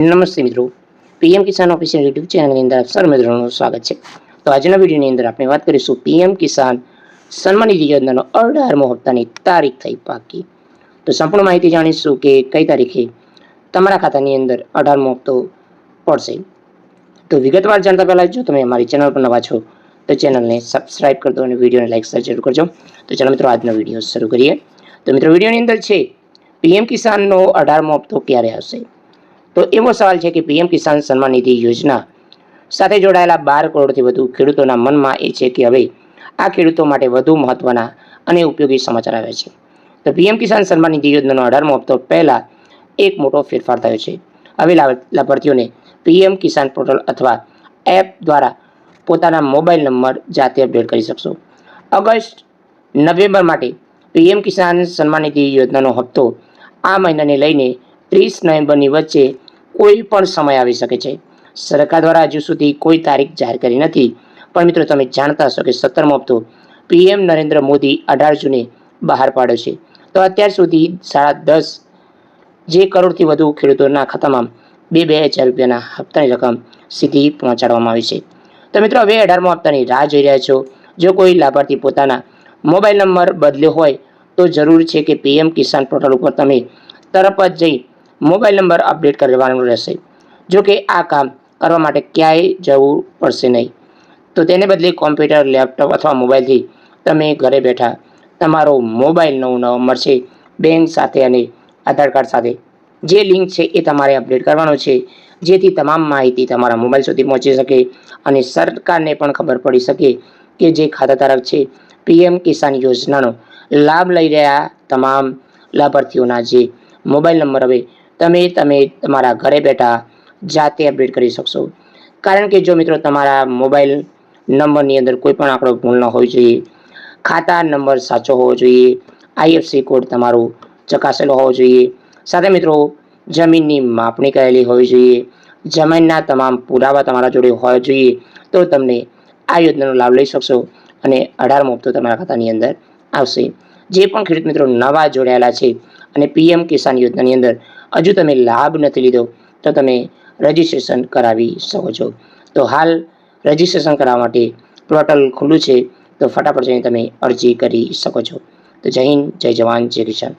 નમસ્તે મિત્રો. પીએમ કિસાન official YouTube ચેનલની અંદર આપ સર્વ મિત્રોનું સ્વાગત છે. તો આજના વિડીયોની અંદર આપણે વાત કરીશું પીએમ કિસાન સન્માન નિધિ યોજનાનો અઢારમો હપ્તાની તારીખ થઈ પાકી. તો સંપૂર્ણ માહિતી જાણીશું કે કઈ તારીખે તમારા ખાતાની અંદર અઢારમો હપ્તો પડશે. તો વિગતવાર જાણતા પહેલાં જો તમે અમારી ચેનલ પર નવા છો, તો ચેનલને સબસ્ક્રાઇબ કરજો અને વિડીયોને લાઈક શેર જરૂર કરજો. તો ચાલો મિત્રો આજનો વીડિયો શરૂ કરીએ. તો મિત્રો વિડીયોની અંદર છે, પીએમ કિસાનનો અઢારમો હપ્તો ક્યારે આવશે? તો એવો સવાલ છે કે પીએમ કિસાન સન્માન નિધિ યોજના સાથે જોડાયેલા બાર કરોડથી વધુ ખેડૂતોના મનમાં એ છે કે હવે આ ખેડૂતો માટે વધુ મહત્વના અને ઉપયોગી સમાચાર આવ્યા છે. તો પીએમ કિસાન સન્માન નિધિ યોજનાનો અઢારમો હપ્તો પહેલાં એક મોટો ફેરફાર થયો છે. હવે લાભ- લાભાર્થીઓને પીએમ કિસાન પોર્ટલ અથવા એપ દ્વારા પોતાના મોબાઈલ નંબર જાતે અપડેટ કરી શકશો. ઓગસ્ટ, નવેમ્બર માટે પીએમ કિસાન સન્માન નિધિ યોજનાનો હપ્તો આ મહિનાને લઈને ત્રીસ નવેમ્બરની વચ્ચે કોઈ પણ સમય આવી શકે છે. સરકાર દ્વારા હજુ સુધી કોઈ તારીખ જાહેર કરી નથી. પણ મિત્રો, તમે જાણતા હશો કે સત્તરમો હપ્તો પીએમ નરેન્દ્ર મોદી અઢાર જૂને બહાર પાડ્યો છે. તો અત્યાર સુધી સાડા દસ જે કરોડથી વધુ ખેડૂતોના ખાતામાં બે બે હજાર રૂપિયાના હપ્તાની રકમ સીધી પહોંચાડવામાં આવી છે. તો મિત્રો, હવે અઢારમો હપ્તાની રાહ જોઈ રહ્યા છો. જો કોઈ લાભાર્થી પોતાના મોબાઈલ નંબર બદલ્યો હોય, તો જરૂર છે કે પીએમ કિસાન પોર્ટલ ઉપર તમે તરત જ જઈ મોબાઈલ નંબર અપડેટ કરવાનું રહેશે. જો કે આ કામ કરવા માટે ક્યાંય જવું પડશે નહીં. તો તેને બદલે કોમ્પ્યુટર, લેપટોપ અથવા મોબાઈલથી તમે ઘરે બેઠા તમારો મોબાઈલ નવો નવો મળશે બેંક સાથે અને આધાર કાર્ડ સાથે. જે લિંક છે એ તમારે અપડેટ કરવાનો છે, જેથી તમામ માહિતી તમારા મોબાઈલ સુધી પહોંચી શકે અને સરકારને પણ ખબર પડી શકે કે જે ખાતાધારક છે, પીએમ કિસાન યોજનાનો લાભ લઈ રહ્યા તમામ લાભાર્થીઓના જે મોબાઈલ નંબર હવે તમે તમે તમારા ઘરે બેઠા જાતે અપડેટ કરી શકશો. કારણ કે જો મિત્રો તમારા મોબાઈલ નંબરની અંદર કોઈ પણ આંકડો ભૂલ ન હોવી જોઈએ, ખાતા નંબર સાચો હોવો જોઈએ આઈએફસી કોડ તમારો ચકાસેલો હોવો જોઈએ. સાથે મિત્રો, જમીનની માપણી કરેલી હોવી જોઈએ, જમીનના તમામ પુરાવા તમારા જોડે હોવા જોઈએ, તો તમને આ યોજનાનો લાભ લઈ શકશો અને અઢાર હપ્તો તમારા ખાતાની અંદર આવશે. જે પણ ખેડૂત મિત્રો નવા જોડાયેલા છે અને પીએમ કિસાન યોજનાની અંદર હજુ તમે લાભ નથી લીધો, તો તમે રજિસ્ટ્રેશન કરાવી શકો છો. તો હાલ રજિસ્ટ્રેશન કરાવવા માટે પોર્ટલ ખુલ્લું છે, તો ફટાફટ જઈને તમે અરજી કરી શકો છો. તો જય હિન્દ, જય જવાન, જય કિસાન.